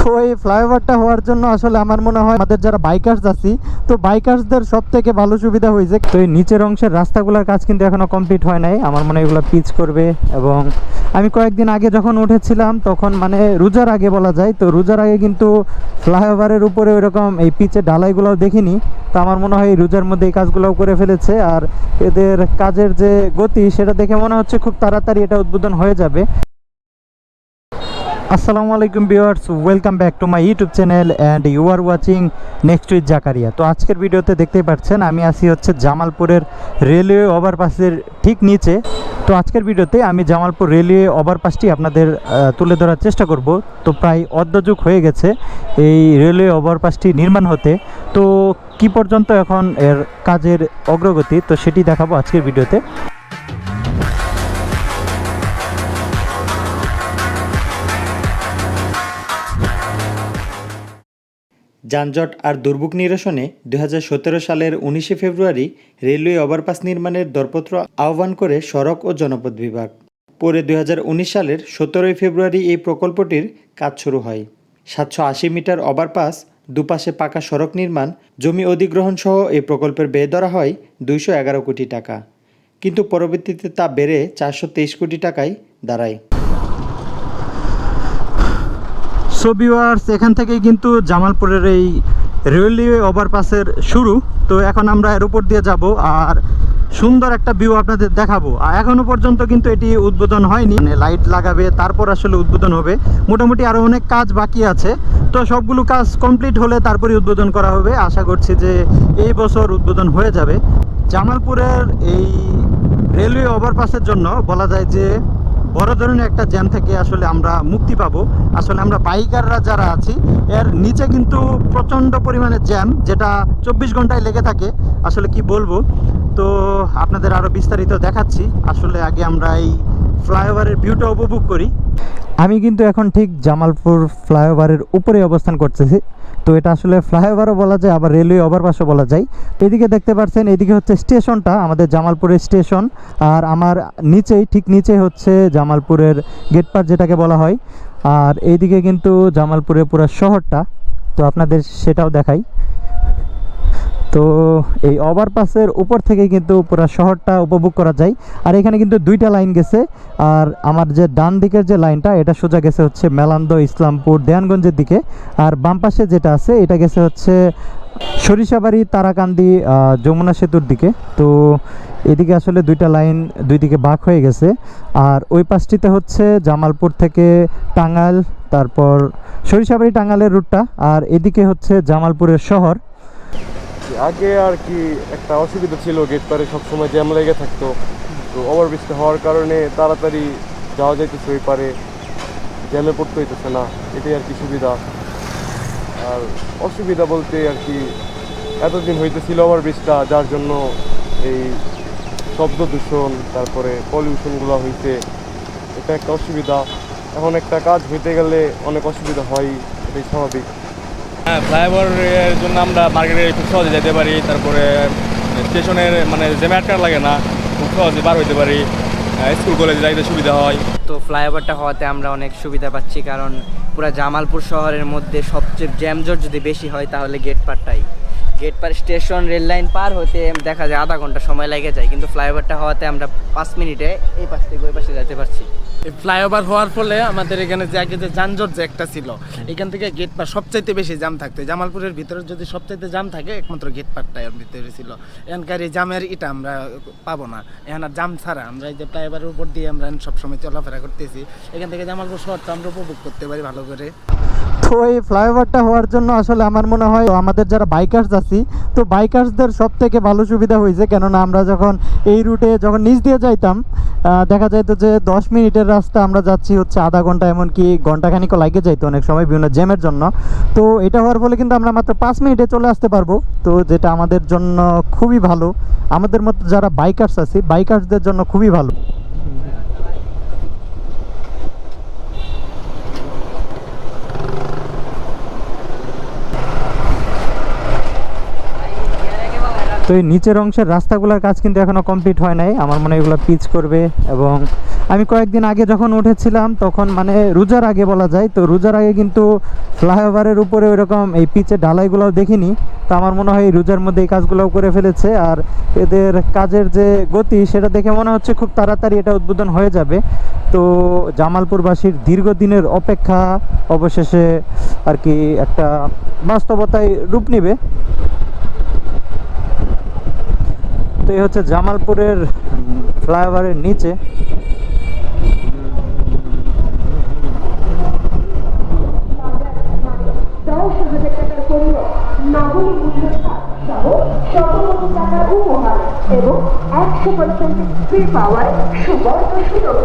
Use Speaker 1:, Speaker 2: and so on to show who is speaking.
Speaker 1: তো এই ফ্লাইওভারটা হওয়ার জন্য আসলে আমার মনে হয় আমাদের যারা বাইকার্স আছি, তো বাইকার্সদের সব থেকে ভালো সুবিধা হয়েছে। তো এই নিচের অংশের রাস্তাগুলোর কাজ কিন্তু এখনও কমপ্লিট হয় নাই। আমার মনে হয় এগুলো পিচ করবে এবং আমি কয়েকদিন আগে যখন উঠেছিলাম, তখন মানে রোজার আগে বলা যায়, তো রোজার আগে কিন্তু ফ্লাইওভারের উপরে ওইরকম এই পিচের ঢালাইগুলোও দেখিনি। তো আমার মনে হয় এই রোজার মধ্যে এই কাজগুলোও করে ফেলেছে আর এদের কাজের যে গতি, সেটা দেখে মনে হচ্ছে খুব তাড়াতাড়ি এটা উদ্বোধন হয়ে যাবে। আসসালামু আলাইকুম viewers, welcome back to my YouTube channel and you are watching next with Zakaria. তো আজকের ভিডিওতে দেখতেই পাচ্ছেন, আমি আসি হচ্ছে জামালপুরের রেলওয়ে ওভারপাসের ঠিক নিচে। তো আজকের ভিডিওতে আমি জামালপুর রেলওয়ে ওভারপাসটি আপনাদের তুলে ধরার চেষ্টা করব। তো প্রায় অর্ধযুগ হয়ে গেছে এই রেলওয়ে ওভারপাসটি নির্মাণ হতে। তো কি পর্যন্ত এখন এর কাজের অগ্রগতি, তো সেটি দেখাবো আজকের ভিডিওতে। যানজট আর দুর্ভোগ নিরসনে দু হাজার সতেরো সালের উনিশে ফেব্রুয়ারি রেলওয়ে ওভারপাস নির্মাণের দরপত্র আহ্বান করে সড়ক ও জনপথ বিভাগ। পরে দু হাজার উনিশ সালের সতেরোই ফেব্রুয়ারি এই প্রকল্পটির কাজ শুরু হয়। সাতশো আশি মিটার ওভারপাস, দুপাশে পাকা সড়ক নির্মাণ, জমি অধিগ্রহণ সহ এই প্রকল্পের ব্যয় ধরা হয় দুইশো এগারো কোটি টাকা। কিন্তু পরবর্তীতে তা বেড়ে চারশো তেইশ কোটি টাকায় দাঁড়ায়। সো ভিউয়ার্স এখান থেকেই কিন্তু জামালপুরের এই রেলওয়ে ওভারপাসের শুরু। তো এখন আমরা এর উপর দিয়ে যাব আর সুন্দর একটা ভিউ আপনাদের দেখাবো। আর এখনও পর্যন্ত কিন্তু এটি উদ্বোধন হয়নি। মানে লাইট লাগাবে, তারপর আসলে উদ্বোধন হবে। মোটামুটি আরও অনেক কাজ বাকি আছে। তো সবগুলো কাজ কমপ্লিট হলে তারপরে উদ্বোধন করা হবে। আশা করছি যে এই বছর উদ্বোধন হয়ে যাবে। জামালপুরের এই রেলওয়ে ওভারপাসের জন্য বলা যায় যে বড় ধরনের একটা জ্যাম থেকে আসলে আমরা মুক্তি পাব। আসলে আমরা বাইকাররা যারা আছি, এর নিচে কিন্তু প্রচণ্ড পরিমাণে জ্যাম, যেটা চব্বিশ ঘন্টায় লেগে থাকে। আসলে কি বলব? তো আপনাদের আরও বিস্তারিত দেখাচ্ছি। আসলে আগে আমরা এই ফ্লাইওভারের ভিউটা উপভোগ করি। আমি কিন্তু এখন ঠিক জামালপুর ফ্লাইওভারের উপরে অবস্থান করতেছি। তো এটা আসলে ফ্লাইওভারও বলা যায়, আবার রেলওয়ে ওভারপাসও বলা যায়। তো এদিকে দেখতে পাচ্ছেন এদিকে হচ্ছে স্টেশনটা, আমাদের জামালপুরের স্টেশন। আর আমার নিচেই, ঠিক নিচে হচ্ছে জামালপুরের গেটপার যেটাকে বলা হয়। আর এইদিকে কিন্তু জামালপুরের পুরো শহরটা। তো আপনাদের সেটাও দেখাই। তো এই ওভারপাসের উপর থেকে কিন্তু পুরো শহরটা উপভোগ করা যায়। আর এখানে কিন্তু দুইটা লাইন গেছে। আর আমার যে ডান দিকের যে লাইনটা এটা সোজা গেছে হচ্ছে মেলান্দ, ইসলামপুর, দেয়ানগঞ্জের দিকে। আর বাম পাশে যেটা আছে, এটা গেছে হচ্ছে সরিষাবাড়ি, তারাকান্দি যমুনা সেতুর দিকে। তো এদিকে আসলে দুইটা লাইন দুই দিকে বাঁক হয়ে গেছে। আর ওই পাশটিতে হচ্ছে জামালপুর থেকে টাঙ্গাইল, তারপর সরিষাবাড়ি টাঙ্গালের রুটটা আর এদিকে হচ্ছে জামালপুরের শহর।
Speaker 2: আগে আর কি একটা অসুবিধা ছিল গেট পারে সবসময় জ্যাম লেগে থাকতো। তো ওভারব্রিজটা হওয়ার কারণে তাড়াতাড়ি যাওয়া যাইতেছে ওই পারে। জ্যামে পড়তে হইতেছে না, এটাই আর কি সুবিধা। আর অসুবিধা বলতে আর কি এতদিন হইতেছিল ওভারব্রিজটা যার জন্য এই শব্দ দূষণ, তারপরে পলিউশনগুলো হইতে এটা একটা অসুবিধা। এখন একটা কাজ হইতে গেলে অনেক অসুবিধা হয়, এটাই স্বাভাবিক।
Speaker 3: হ্যাঁ ফ্লাইওভারের জন্য আমরা মার্কেটে খুব সহজে যেতে পারি। তারপরে স্টেশনের মানে জ্যামে আটকা লাগে না, খুব সহজে বার হইতে পারি। স্কুল কলেজে যাইতে সুবিধা হয়।
Speaker 4: তো ফ্লাইওভারটা হওয়াতে আমরা অনেক সুবিধা পাচ্ছি, কারণ পুরো জামালপুর শহরের মধ্যে সবচেয়ে জ্যামজট যদি বেশি হয়, তাহলে গেট পারটাই। গেট পার স্টেশন রেল লাইন পার হতে দেখা যায় আধা ঘণ্টা সময় লেগে যায়, কিন্তু ফ্লাইওভারটা হওয়াতে আমরা পাঁচ মিনিটে এই পাশ থেকে ওই পাশে যেতে পারছি।
Speaker 5: ফ্লাইওভার হওয়ার ফলে আমাদের এখানে যে আগে যে যানজট যে একটা ছিল, এখান থেকে গেট পার সবচাইতে বেশি জাম থাকতো। জামালপুরের ভিতরে যদি সবচাইতে জাম থাকে, একমাত্র গেট পারটা এর ভিতরে ছিল। এখানকার এই জামের এটা আমরা পাবো না। এখানে আর জাম ছাড়া। আমরা এই যে ফ্লাইওভারের উপর দিয়ে আমরা সবসময় চলাফেরা করতেছি। এখান থেকে জামালপুর শহরটা আমরা উপভোগ করতে পারি ভালো করে।
Speaker 1: তো এই ফ্লাইওভারটা হওয়ার জন্য আসলে আমার মনে হয় আমাদের যারা বাইকার্স আছি, তো বাইকার্সদের সব থেকে ভালো সুবিধা হয়েছে। কেননা আমরা যখন এই রুটে যখন নিচ দিয়ে যাইতাম দেখা যাইতো যে দশ মিনিটের রাস্তা আমরা যাচ্ছি হচ্ছে আধা ঘণ্টা, এমনকি ঘন্টাখানিকও লাগে যাইতো অনেক সময় বিভিন্ন জ্যামের জন্য। তো এটা হওয়ার ফলে কিন্তু আমরা মাত্র পাঁচ মিনিটে চলে আসতে পারব। তো যেটা আমাদের জন্য খুবই ভালো। আমাদের মতো যারা বাইকার্স আছে বাইকার্সদের জন্য খুবই ভালো। তো এই নিচের অংশের রাস্তাগুলোর কাজ কিন্তু এখনও কমপ্লিট হয় নাই। আমার মনে এগুলো পিচ করবে এবং আমি কয়েকদিন আগে যখন উঠেছিলাম, তখন মানে রোজার আগে বলা যায়, তো রোজার আগে কিন্তু ফ্লাইওভারের উপরে ওইরকম এই পিচের ঢালাইগুলো দেখিনি। তো আমার মনে হয় এই রোজার মধ্যে এই কাজগুলোও করে ফেলেছে আর এদের কাজের যে গতি, সেটা দেখে মনে হচ্ছে খুব তাড়াতাড়ি এটা উদ্বোধন হয়ে যাবে। তো জামালপুরবাসীর দীর্ঘদিনের অপেক্ষা অবশেষে আর কি একটা বাস্তবতায় রূপ নেবে। তো এই হচ্ছে জামালপুরের ফ্লাইওভারের নিচে।
Speaker 6: এবং একশো পার্সেন্ট ফ্রি পাওয়ার সুবর্ণ সুযোগ।